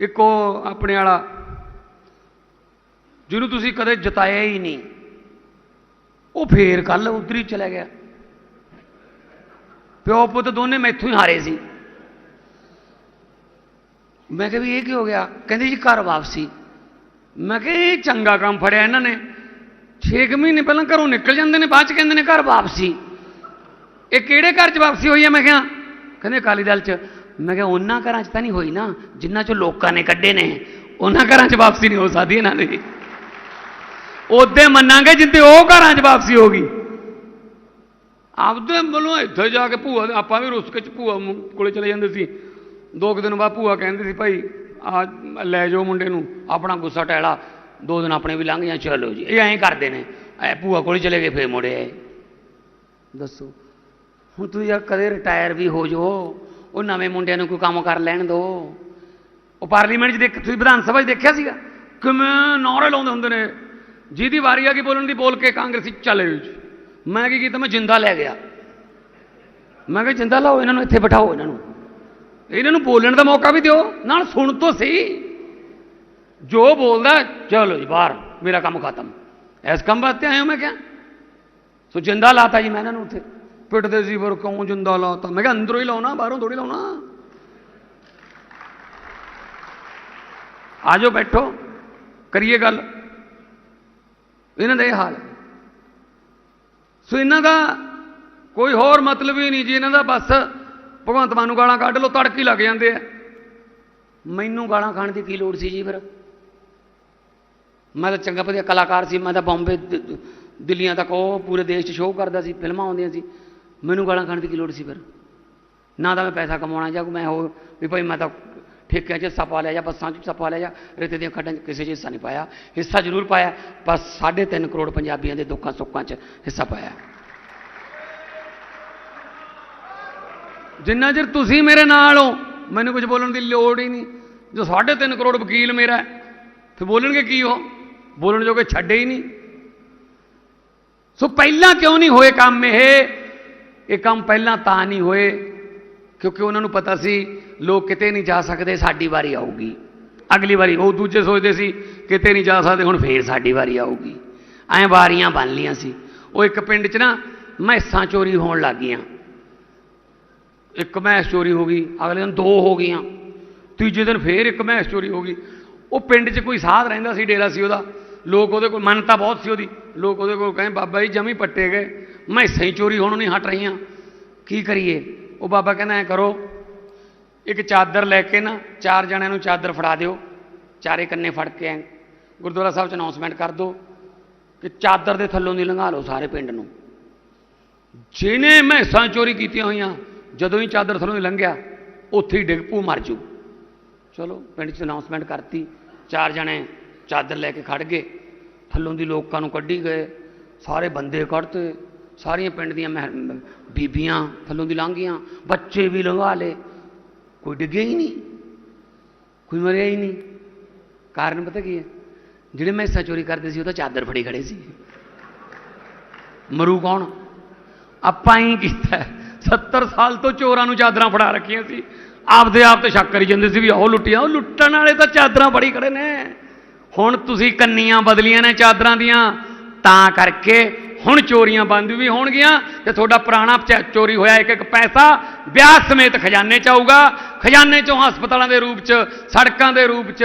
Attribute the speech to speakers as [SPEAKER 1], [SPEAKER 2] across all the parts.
[SPEAKER 1] ਇੱਕ ਉਹ ਆਪਣੇ ਵਾਲਾ, ਜਿਹਨੂੰ ਤੁਸੀਂ ਕਦੇ ਜਤਾਇਆ ਹੀ ਨਹੀਂ। ਉਹ ਫੇਰ ਕੱਲ ਉਧਰ ਹੀ ਚਲਾ ਗਿਆ। ਪਿਓ ਪੁੱਤ ਦੋਨੇ ਮੈਥੋਂ ਹੀ ਹਾਰੇ ਸੀ। ਮੈਂ ਕਿਹਾ ਵੀ ਇਹ ਕੀ ਹੋ ਗਿਆ? ਕਹਿੰਦੇ ਜੀ ਘਰ ਵਾਪਸੀ। ਮੈਂ ਕਿਹਾ ਇਹ ਚੰਗਾ ਕੰਮ ਫੜਿਆ ਇਹਨਾਂ ਨੇ। 6 ਮਹੀਨੇ ਪਹਿਲਾਂ ਘਰੋਂ ਨਿਕਲ ਜਾਂਦੇ ਨੇ, ਬਾਅਦ ਚ ਕਹਿੰਦੇ ਨੇ ਘਰ ਵਾਪਸੀ। ਇਹ ਕਿਹੜੇ ਘਰ 'ਚ ਵਾਪਸੀ ਹੋਈ ਹੈ ਮੈਂ ਕਿਹਾ, ਕਹਿੰਦੇ ਅਕਾਲੀ ਦਲ 'ਚ। ਮੈਂ ਕਿਹਾ ਉਹਨਾਂ ਘਰਾਂ 'ਚ ਤਾਂ ਨਹੀਂ ਹੋਈ ਨਾ, ਜਿਨ੍ਹਾਂ 'ਚੋਂ ਲੋਕਾਂ ਨੇ ਕੱਢੇ ਨੇ, ਉਹਨਾਂ ਘਰਾਂ 'ਚ ਵਾਪਸੀ ਨਹੀਂ ਹੋ ਸਕਦੀ ਇਹਨਾਂ ਦੀ। ਉਹਦੇ ਮੰਨਾਂਗੇ ਜਿੱਤੇ ਉਹ ਘਰਾਂ 'ਚ ਵਾਪਸੀ ਹੋਗੀ ਆਪਦੇ ਵੱਲੋਂ ਇੱਥੇ ਜਾ ਕੇ ਭੂਆ ਆਪਾਂ ਵੀ ਰੁਸਕ 'ਚ ਭੂਆ ਕੋਲੇ ਚਲੇ ਜਾਂਦੇ ਸੀ। ਦੋ ਕੁ ਦਿਨ ਬਾਅਦ ਭੂਆ ਕਹਿੰਦੇ ਸੀ, ਭਾਈ, ਆ ਲੈ ਜਾਓ ਮੁੰਡੇ ਨੂੰ, ਆਪਣਾ ਗੁੱਸਾ ਟੈਲਾ ਦੋ ਦਿਨ ਆਪਣੇ ਵੀ ਲੰਘ ਜਾਂ ਚਲੋ ਜੀ। ਇਹ ਐਂ ਕਰਦੇ ਨੇ। ਐ ਭੂਆ ਕੋਲੇ ਚਲੇ ਗਏ, ਫੇਰ ਮੁੜੇ ਆਏ। ਦੱਸੋ, ਹੁਣ ਤੂੰ ਯਾਰ ਕਦੇ ਰਿਟਾਇਰ ਵੀ ਹੋ ਜਾਓ। ਉਹ ਨਵੇਂ ਮੁੰਡਿਆਂ ਨੂੰ ਕੋਈ ਕੰਮ ਕਰ ਲੈਣ ਦੋ। ਉਹ ਪਾਰਲੀਮੈਂਟ 'ਚ ਦੇਖ, ਤੁਸੀਂ ਵਿਧਾਨ ਸਭਾ 'ਚ ਦੇਖਿਆ ਸੀਗਾ? ਕਿਵੇਂ ਨੌਰੇ ਲਾਉਂਦੇ ਹੁੰਦੇ ਨੇ। ਜਿਹਦੀ ਵਾਰੀ ਆ ਗਈ ਬੋਲਣ ਦੀ ਬੋਲ ਕੇ ਕਾਂਗਰਸੀ ਚਲੇ ਜੀ ਮੈਂ ਕੀ ਕੀਤਾ? ਮੈਂ ਜਿੰਦਾ ਲੈ ਗਿਆ। ਮੈਂ ਕਿਹਾ, ਜਿੰਦਾ ਲਾਓ, ਇਹਨਾਂ ਨੂੰ ਇੱਥੇ ਬਿਠਾਓ, ਇਹਨਾਂ ਨੂੰ। ਇਹਨਾਂ ਨੂੰ ਬੋਲਣ ਦਾ ਮੌਕਾ ਵੀ ਦਿਓ। ਨਾਲ ਸੁਣ ਤੋਂ ਸਹੀ। ਜੋ ਬੋਲਦਾ, ਚਲੋ ਜੀ, ਬਾਹਰ, ਮੇਰਾ ਕੰਮ ਖਤਮ। ਇਸ ਕੰਮ ਵਾਸਤੇ ਆਇਆ ਮੈਂ ਕਿਹਾ। ਸੋ ਜਿੰਦਾ ਲਾਤਾ ਜੀ ਮੈਂ ਇਹਨਾਂ ਨੂੰ ਉੱਥੇ। ਪਿੱਟਦੇ ਸੀ, ਫਿਰ ਕਿਉਂ ਜਿੰਦਾ ਲਾਤਾ? ਮੈਂ ਕਿਹਾ ਅੰਦਰੋਂ ਹੀ ਲਾਉਣਾ, ਬਾਹਰੋਂ ਥੋੜੀ ਲਾਉਣਾ। ਆਜੋ ਬੈਠੋ, ਕਰੀਏ ਗੱਲ। ਇਹਨਾਂ ਦਾ ਇਹ ਹਾਲ ਸੋ ਇਹਨਾਂ ਦਾ ਕੋਈ ਹੋਰ ਮਤਲਬ ਹੀ ਨਹੀਂ ਜੀ, ਇਹਨਾਂ ਦਾ ਬਸ ਭਗਵੰਤ ਮਾਨ ਨੂੰ ਗਾਲਾਂ ਕੱਢ ਲੋ ਤੜਕੀ ਲੱਗ ਜਾਂਦੇ ਆ। ਮੈਨੂੰ ਗਾਲਾਂ ਖਾਣ ਦੀ ਕੀ ਲੋੜ ਸੀ ਜੀ ਫਿਰ? ਮੈਂ ਤਾਂ ਚੰਗਾ ਵਧੀਆ ਕਲਾਕਾਰ ਸੀ, ਮੈਂ ਤਾਂ ਬੰਬੇ ਦਿੱਲੀਆਂ ਤੱਕ ਉਹ ਪੂਰੇ ਦੇਸ਼ 'ਚ ਸ਼ੋਅ ਕਰਦਾ ਸੀ, ਫਿਲਮਾਂ ਆਉਂਦੀਆਂ ਸੀ। ਮੈਨੂੰ ਗਾਲਾਂ ਖਾਣ ਦੀ ਕੀ ਲੋੜ ਸੀ ਫਿਰ? ਨਾ ਤਾਂ ਮੈਂ ਪੈਸਾ ਕਮਾਉਣਾ ਜਾਂ ਮੈਂ ਉਹ ਵੀ ਭਾਈ ਮੈਂ ਤਾਂ ਠੇਕਿਆਂ 'ਚ ਹਿੱਸਾ ਪਾ ਲਿਆ ਜਾਂ ਬੱਸਾਂ 'ਚ ਹਿੱਸਾ ਪਾ ਲਿਆ ਜਾਂ ਰੇਤੇ ਦੀਆਂ ਖੱਡਾਂ 'ਚ ਕਿਸੇ 'ਚ ਹਿੱਸਾ ਨਹੀਂ ਪਾਇਆ। ਹਿੱਸਾ ਜ਼ਰੂਰ ਪਾਇਆ ਬਸ 3.5 ਕਰੋੜ ਪੰਜਾਬੀਆਂ ਦੇ ਦੁੱਖਾਂ ਸੁੱਖਾਂ 'ਚ ਹਿੱਸਾ ਪਾਇਆ। ਜਿੰਨਾ ਚਿਰ ਤੁਸੀਂ ਮੇਰੇ ਨਾਲ ਹੋ, ਮੈਨੂੰ ਕੁਝ ਬੋਲਣ ਦੀ ਲੋੜ ਹੀ ਨਹੀਂ। ਜੋ 3.5 ਕਰੋੜ ਵਕੀਲ ਮੇਰਾ ਫਿਰ ਬੋਲਣਗੇ ਕੀ ਉਹ? ਬੋਲਣ ਜੋਗੇ ਛੱਡੇ ਹੀ ਨਹੀਂ। ਸੋ ਪਹਿਲਾਂ ਕਿਉਂ ਨਹੀਂ ਹੋਏ ਕੰਮ ਇਹ? ਇਹ ਕੰਮ ਪਹਿਲਾਂ ਤਾਂ ਨਹੀਂ ਹੋਏ, ਕਿਉਂਕਿ ਉਹਨਾਂ ਨੂੰ ਪਤਾ ਸੀ, ਲੋਕ ਕਿਤੇ ਨਹੀਂ ਜਾ ਸਕਦੇ, ਸਾਡੀ ਵਾਰੀ ਆਊਗੀ। ਅਗਲੀ ਵਾਰੀ ਉਹ ਦੂਜੇ ਸੋਚਦੇ ਸੀ, ਕਿਤੇ ਨਹੀਂ ਜਾ ਸਕਦੇ, ਹੁਣ ਫੇਰ ਸਾਡੀ ਵਾਰੀ ਆਊਗੀ। ਐਂ ਵਾਰੀਆਂ ਬਣ ਲੀਆਂ ਸੀ। ਉਹ ਇੱਕ ਪਿੰਡ 'ਚ ਨਾ ਮੈਸਾਂ ਚੋਰੀ ਹੋਣ ਲੱਗ ਗਈਆਂ। ਇੱਕ ਮੈਸ ਚੋਰੀ ਹੋ ਗਈ, ਅਗਲੇ ਦਿਨ ਦੋ ਹੋ ਗਈਆਂ। ਤੀਜੇ ਦਿਨ ਫੇਰ ਇੱਕ ਮੈਸ ਚੋਰੀ ਹੋ ਗਈ। ਉਹ ਪਿੰਡ 'ਚ ਕੋਈ ਸਾਧ ਰਹਿੰਦਾ ਸੀ, ਡੇਰਾ ਸੀ ਉਹਦਾ। ਲੋਕ ਉਹਦੇ ਕੋਲ ਮੰਨਤਾ ਬਹੁਤ ਸੀ ਉਹਦੀ। ਲੋਕ ਉਹਦੇ ਕੋਲ ਕਹਿੰਦੇ, ਬਾਬਾ ਜੀ ਜਮੀ ਪੱਟੇ ਗਏ। ਮੈਸਾਂ ਹੀ ਚੋਰੀ ਹੋਣੋਂ ਨਹੀਂ ਹਟ ਰਹੀਆਂ। ਕੀ ਕਰੀਏ? ਉਹ ਬਾਬਾ ਕਹਿੰਦਾ, ਐ ਕਰੋ, ਇੱਕ ਚਾਦਰ ਲੈ ਕੇ ਨਾ, ਚਾਰ ਜਣਿਆਂ ਨੂੰ ਚਾਦਰ ਫੜਾ ਦਿਓ। ਚਾਰੇ ਕੰਨੇ ਫੜ ਕੇ ਐ ਗੁਰਦੁਆਰਾ ਸਾਹਿਬ 'ਚ ਅਨਾਉਂਸਮੈਂਟ ਕਰ ਦਿਓ ਕਿ ਚਾਦਰ ਦੇ ਥੱਲੋਂ ਦੀ ਲੰਘਾ ਲਓ ਸਾਰੇ ਪਿੰਡ ਨੂੰ। ਜਿਹਨੇ ਮੈਸਾਂ ਚੋਰੀ ਕੀਤੀਆਂ ਹੋਈਆਂ, ਜਦੋਂ ਹੀ ਚਾਦਰ ਥੱਲੋਂ ਦੀ ਲੰਘਿਆ, ਉੱਥੇ ਹੀ ਡਿੱਗ ਪੂ ਮਰ ਜੂ। ਚਲੋ, ਪਿੰਡ 'ਚ ਅਨਾਉਂਸਮੈਂਟ ਕਰਤੀ। ਚਾਰ ਜਣੇ ਚਾਦਰ ਲੈ ਕੇ ਖੜ ਗਏ। ਥੱਲੋਂ ਦੀ ਲੋਕਾਂ ਨੂੰ ਕੱਢੀ ਗਏ। ਸਾਰੇ ਬੰਦੇ ਕੱਢਤੇ। ਸਾਰੀਆਂ ਪਿੰਡ ਦੀਆਂ ਮਹਿ- ਬੀਬੀਆਂ ਥੱਲੋਂ ਦੀ ਲੰਘ ਬੱਚੇ ਵੀ ਲੰਘਾ ਲਏ। ਕੋਈ ਡਿੱਗਿਆ ਹੀ ਨਹੀਂ, ਕੋਈ ਮਰਿਆ ਹੀ ਨਹੀਂ। ਕਾਰਨ ਪਤਾ ਕੀ ਹੈ? ਜਿਹੜੇ ਮੈਂ ਹਿੱਸਾ ਚੋਰੀ ਕਰਦੇ ਸੀ, ਉਹ ਤਾਂ ਚਾਦਰ ਫੜੀ ਖੜੇ ਸੀ। ਮਰੂ ਕੌਣ? ਆਪਾਂ ਹੀ ਕੀਤਾ 70 ਸਾਲ ਤੋਂ ਚੋਰਾਂ ਨੂੰ ਚਾਦਰਾਂ ਫੜਾ ਰੱਖੀਆਂ ਸੀ। ਆਪਦੇ ਆਪ ਤੇ ਸ਼ੱਕ ਕਰੀ ਜਾਂਦੇ ਸੀ ਵੀ ਉਹ ਲੁੱਟੀਆਂ, ਉਹ ਲੁੱਟਣ ਵਾਲੇ ਤਾਂ ਚਾਦਰਾਂ ਫੜੀ ਖੜੇ ਨੇ। ਹੁਣ ਤੁਸੀਂ ਕੰਨੀਆਂ ਬਦਲੀਆਂ ਨੇ ਚਾਦਰਾਂ ਦੀਆਂ, ਤਾਂ ਕਰਕੇ ਹੁਣ ਚੋਰੀਆਂ ਬੰਦ ਵੀ ਹੋਣਗੀਆਂ ਤੇ ਤੁਹਾਡਾ ਪੁਰਾਣਾ ਚੋਰੀ ਹੋਇਆ ਇੱਕ ਇੱਕ ਪੈਸਾ ਵਿਆਹ ਸਮੇਤ ਖਜ਼ਾਨੇ 'ਚ ਆਊਗਾ। ਖਜ਼ਾਨੇ 'ਚੋਂ ਹਸਪਤਾਲਾਂ ਦੇ ਰੂਪ 'ਚ, ਸੜਕਾਂ ਦੇ ਰੂਪ 'ਚ,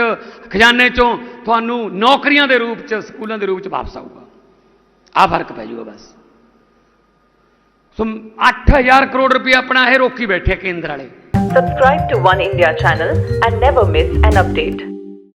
[SPEAKER 1] ਖਜ਼ਾਨੇ 'ਚੋਂ ਤੁਹਾਨੂੰ ਨੌਕਰੀਆਂ ਦੇ ਰੂਪ 'ਚ, ਸਕੂਲਾਂ ਦੇ ਰੂਪ 'ਚ ਵਾਪਸ ਆਊਗਾ। ਆ ਫ਼ਰਕ ਪੈ ਜਾਊਗਾ ਬਸ। ਸੋ 8000 ਕਰੋੜ ਰੁਪਏ ਆਪਣਾ ਇਹ ਰੋਕੀ ਬੈਠੇ ਕੇਂਦਰ ਵਾਲੇ।
[SPEAKER 2] Subscribe to One India channel and never miss an update.